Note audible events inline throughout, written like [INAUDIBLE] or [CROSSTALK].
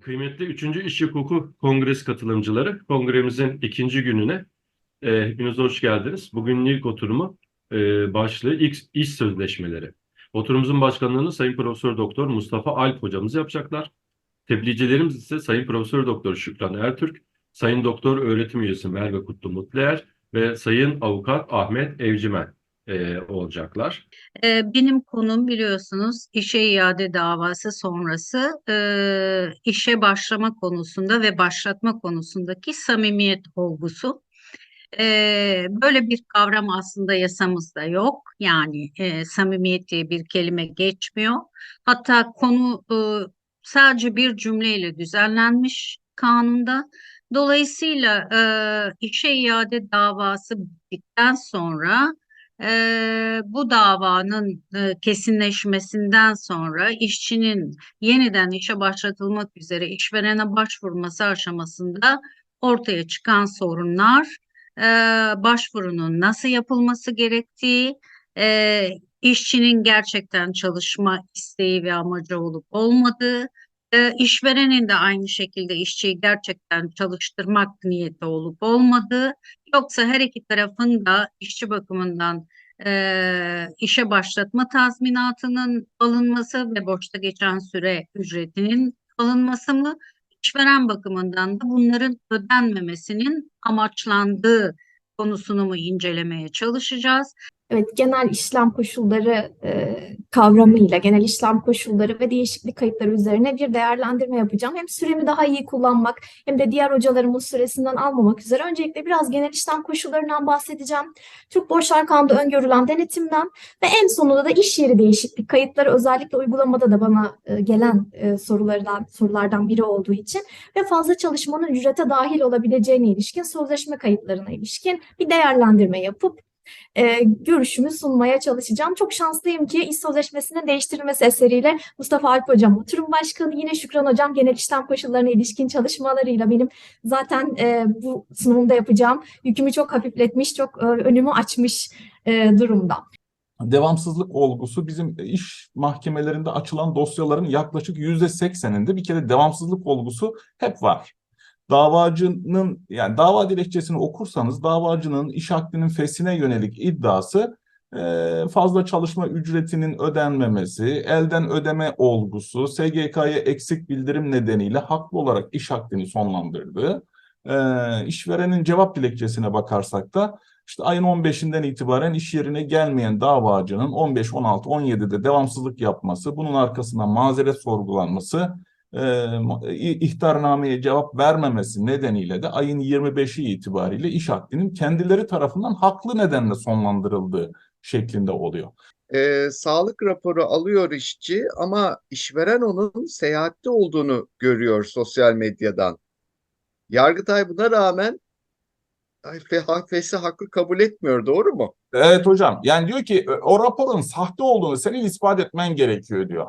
Kıymetli 3. İş Hukuku Kongresi katılımcıları, kongremizin ikinci gününe e, hepiniz hoş geldiniz. Bugünün ilk oturumu e, başlığı ilk iş sözleşmeleri. Oturumumuzun başkanlığını Sayın Profesör Doktor Mustafa Alp hocamız yapacaklar. Tebliğcilerimiz ise Sayın Profesör Doktor Şükran Ertürk, Sayın Doktor Öğretim Üyesi Merve Kutlu Mutluer ve Sayın Avukat Ahmet Evcimen e, olacaklar. Ee, Benim konum biliyorsunuz işe iade davası sonrası e, işe başlama konusunda ve başlatma konusundaki samimiyet olgusu. Ee, Böyle bir kavram aslında yasamızda yok. Yani e, samimiyet diye bir kelime geçmiyor. Hatta konu e, sadece bir cümleyle düzenlenmiş kanunda. Dolayısıyla e, işe iade davası bittikten sonra Eee, bu davanın e, kesinleşmesinden sonra işçinin yeniden işe başlatılmak üzere işverene başvurması aşamasında ortaya çıkan sorunlar, eee, başvurunun nasıl yapılması gerektiği, eee, işçinin gerçekten çalışma isteği ve amacı olup olmadığı, eee, işverenin de aynı şekilde işçiyi gerçekten çalıştırmak niyeti olup olmadığı, Yoksa her iki tarafın da işçi bakımından eee, işe başlatma tazminatının alınması ve boşta geçen süre ücretinin alınması mı? İşveren bakımından da bunların ödenmemesinin amaçlandığı konusunu mu incelemeye çalışacağız? Evet, genel işlem koşulları e, kavramıyla, genel işlem koşulları ve değişiklik kayıtları üzerine bir değerlendirme yapacağım. Hem süremi daha iyi kullanmak hem de diğer hocalarımın süresinden almamak üzere. Öncelikle biraz genel işlem koşullarından bahsedeceğim. Türk Borçlar Kanunu'nda öngörülen denetimden ve en sonunda da iş yeri değişiklik kayıtları özellikle uygulamada da bana e, gelen e, sorulardan sorulardan biri olduğu için ve fazla çalışmanın ücrete dahil olabileceğine ilişkin sözleşme kayıtlarına ilişkin bir değerlendirme yapıp e, görüşümü sunmaya çalışacağım. Çok şanslıyım ki iş sözleşmesinin değiştirilmesi eseriyle Mustafa Alp Hocam oturum başkanı, yine Şükran Hocam genel işlem koşullarına ilişkin çalışmalarıyla benim zaten e, bu sunumda yapacağım yükümü çok hafifletmiş, çok e, önümü açmış e, durumda. devamsızlık olgusu bizim iş mahkemelerinde açılan dosyaların yaklaşık yüzde sekseninde bir kere devamsızlık olgusu hep var. Davacının yani dava dilekçesini okursanız davacının iş akdinin feshine yönelik iddiası e, fazla çalışma ücretinin ödenmemesi, elden ödeme olgusu, SGK'ya eksik bildirim nedeniyle haklı olarak iş akdini sonlandırdığı, e, işverenin cevap dilekçesine bakarsak da işte ayın 15'inden itibaren iş yerine gelmeyen davacının 15, 16, 17'de devamsızlık yapması, bunun arkasından mazeret sorgulanması, e, ihtarnameye cevap vermemesi nedeniyle de ayın 25'i itibariyle iş akdinin kendileri tarafından haklı nedenle sonlandırıldığı şeklinde oluyor. Ee, sağlık raporu alıyor işçi ama işveren onun seyahatte olduğunu görüyor sosyal medyadan. Yargıtay buna rağmen ay, fe- fesi haklı kabul etmiyor, doğru mu? Evet hocam. Yani diyor ki o raporun sahte olduğunu senin ispat etmen gerekiyor diyor.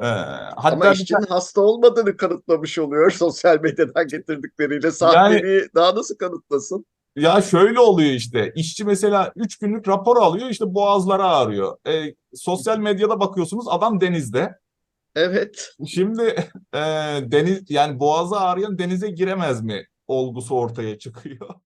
Ee, hatta Ama bir işçinin hasta olmadığını kanıtlamış oluyor [LAUGHS] sosyal medyadan getirdikleriyle. Sahteliği daha nasıl kanıtlasın? Ya şöyle oluyor işte. İşçi mesela 3 günlük rapor alıyor işte boğazları ağrıyor. E, sosyal medyada bakıyorsunuz adam denizde. Evet. Şimdi e, deniz yani boğazı ağrıyan denize giremez mi olgusu ortaya çıkıyor. [LAUGHS]